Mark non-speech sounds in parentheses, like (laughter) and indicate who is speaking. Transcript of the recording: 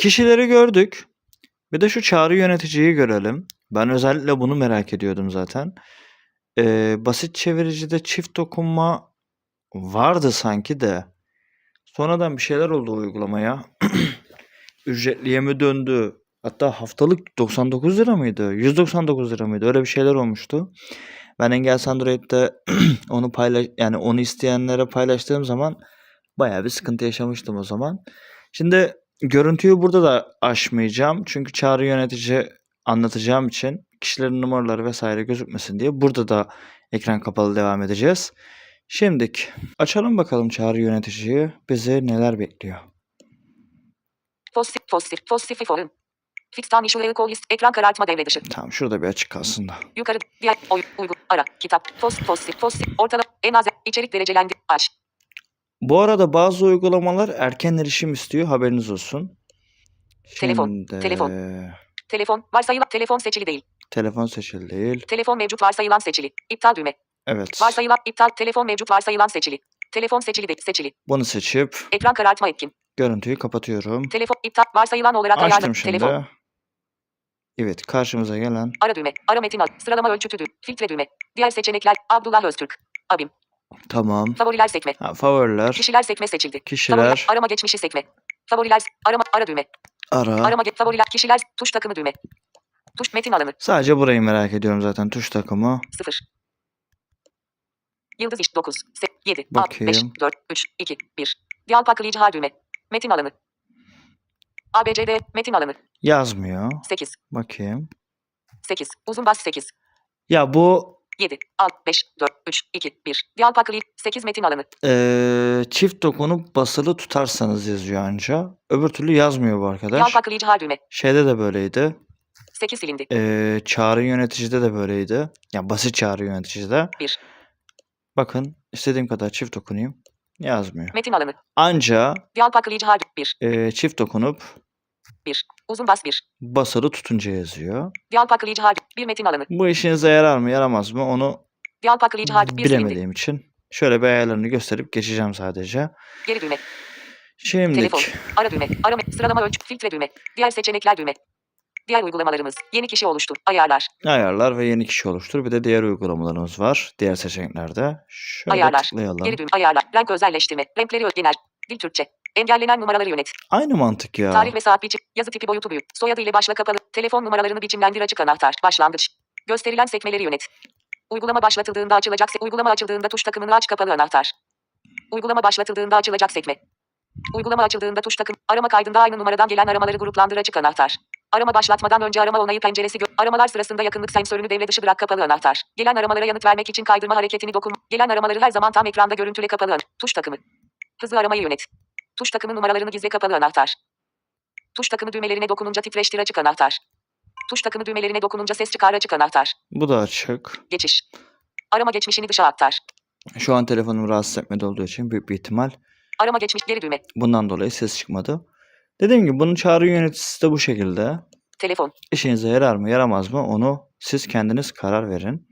Speaker 1: kişileri gördük. Bir de şu çağrı yöneticiyi görelim. Ben özellikle bunu merak ediyordum zaten. Eee, basit çeviricide çift dokunma vardı sanki de. Sonradan bir şeyler oldu uygulamaya. (clears throat) Ücretliye mi döndü? Hatta haftalık 99 lira mıydı? 199 lira mıydı? Öyle bir şeyler olmuştu. Ben Engels Android'de (clears throat) onu paylaş yani onu isteyenlere paylaştığım zaman bayağı bir sıkıntı yaşamıştım o zaman. Şimdi görüntüyü burada da açmayacağım. Çünkü çağrı yönetici anlatacağım için kişilerin numaraları vesaire gözükmesin diye burada da ekran kapalı devam edeceğiz. Şimdik açalım bakalım çağrı yöneticiyi. Bizi neler bekliyor?
Speaker 2: Pozitif, pozitif, pozitif form. Fixtan call list, ekran karartma devre dışı.
Speaker 1: Tamam şurada bir açık kalsın da.
Speaker 2: Yukarı, diğer, oy, uygun, ara, kitap, post, pozitif, pozitif, ortalama, en az, içerik derecelendi, aç.
Speaker 1: Bu arada bazı uygulamalar erken erişim istiyor haberiniz olsun.
Speaker 2: Telefon, telefon. Telefon, varsayılan, telefon seçili değil.
Speaker 1: Telefon seçili değil.
Speaker 2: Telefon mevcut varsayılan seçili. İptal düğme.
Speaker 1: Evet.
Speaker 2: Varsayılan, iptal, telefon mevcut varsayılan seçili. Telefon seçili değil, seçili.
Speaker 1: Bunu seçip
Speaker 2: Ekran karartma etkin.
Speaker 1: görüntüyü kapatıyorum.
Speaker 2: Telefon, iptal, varsayılan olarak ayarlı.
Speaker 1: Açtım şimdi.
Speaker 2: Telefon,
Speaker 1: Evet karşımıza gelen
Speaker 2: ara düğme, ara metin al, sıralama ölçütü düğme, filtre düğme. Diğer seçenekler, Abdullah Öztürk. Abim,
Speaker 1: tamam.
Speaker 2: favoriler sekme.
Speaker 1: Ha, favoriler,
Speaker 2: Kişiler sekme seçildi.
Speaker 1: kişiler,
Speaker 2: Favoriler, arama geçmişi sekme. Favoriler, arama, ara düğme.
Speaker 1: ara.
Speaker 2: Arama, favoriler, kişiler, tuş takımı düğme. Tuş metin alanı,
Speaker 1: Sadece burayı merak ediyorum zaten tuş takımı.
Speaker 2: 0. Yıldız iş 9, 7, 6,
Speaker 1: Bakayım.
Speaker 2: 5, 4, 3, 2, 1. Diyal paklayıcı hal düğme. Metin alanı. ABCD, metin alanı.
Speaker 1: Yazmıyor.
Speaker 2: 8,
Speaker 1: Bakayım.
Speaker 2: 8. Uzun bas 8.
Speaker 1: Ya bu
Speaker 2: 7, 6, 5, 4, 3, 2, 1. Diyal paklayıcı 8 metin alanı.
Speaker 1: eee, çift dokunup basılı tutarsanız yazıyor anca. Öbür türlü yazmıyor bu arkadaş.
Speaker 2: paklayıcı hal düğme.
Speaker 1: Şeyde de böyleydi.
Speaker 2: 8 silindi.
Speaker 1: Eee çağrı yöneticide de böyleydi. Ya basit çağrı yöneticide.
Speaker 2: 1.
Speaker 1: Bakın istediğim kadar çift dokunayım. Yazmıyor.
Speaker 2: Metin alanı.
Speaker 1: Anca
Speaker 2: Diyal paklayıcı hal 1.
Speaker 1: eee, çift dokunup
Speaker 2: 1. Uzun bas 1.
Speaker 1: basılı tutunca yazıyor.
Speaker 2: Diyal paklayıcı hal 1 metin alanı.
Speaker 1: Bu işinize yarar mı yaramaz mı onu
Speaker 2: Diyal paklayıcı hal 1 silindi.
Speaker 1: bilemediğim için şöyle bir ayarlarını gösterip geçeceğim sadece.
Speaker 2: Geri düğme.
Speaker 1: Şimdi
Speaker 2: Telefon. Ara düğme. Arama. Sıralama ölçü. Filtre düğme. Diğer seçenekler düğme. Diğer uygulamalarımız. Yeni kişi oluştur. Ayarlar.
Speaker 1: ayarlar ve yeni kişi oluştur. Bir de diğer uygulamalarımız var. Diğer seçeneklerde. Şöyle
Speaker 2: Ayarlar.
Speaker 1: tıklayalım.
Speaker 2: Geri düğme. Ayarlar. Renk özelleştirme. Renkleri genel. Dil Türkçe. Engellenen numaraları yönet.
Speaker 1: Aynı mantık ya.
Speaker 2: Tarih ve saat biçim. Yazı tipi boyutu büyük. Soyadı ile başla kapalı. Telefon numaralarını biçimlendir açık anahtar. Başlangıç. Gösterilen sekmeleri yönet. Uygulama başlatıldığında açılacak uygulama açıldığında tuş takımını aç kapalı anahtar. Uygulama başlatıldığında açılacak sekme. Uygulama açıldığında tuş takım arama kaydında aynı numaradan gelen aramaları gruplandır açık anahtar. Arama başlatmadan önce arama onayı penceresi gö- aramalar sırasında yakınlık sensörünü devre dışı bırak kapalı anahtar. Gelen aramalara yanıt vermek için kaydırma hareketini dokun. Gelen aramaları her zaman tam ekranda görüntüle kapalı tuş takımı. Hızlı aramayı yönet. Tuş takımı numaralarını gizle kapalı anahtar. Tuş takımı düğmelerine dokununca titreştir açık anahtar. Tuş takımı düğmelerine dokununca ses çıkar açık anahtar.
Speaker 1: Bu da açık.
Speaker 2: Geçiş. Arama geçmişini dışa aktar.
Speaker 1: Şu an telefonum rahatsız etmedi olduğu için büyük bir ihtimal
Speaker 2: Arama geçmiş geri düğme.
Speaker 1: bundan dolayı ses çıkmadı. Dediğim gibi bunun çağrı yöneticisi de bu şekilde.
Speaker 2: Telefon.
Speaker 1: İşinize yarar mı yaramaz mı onu siz kendiniz karar verin.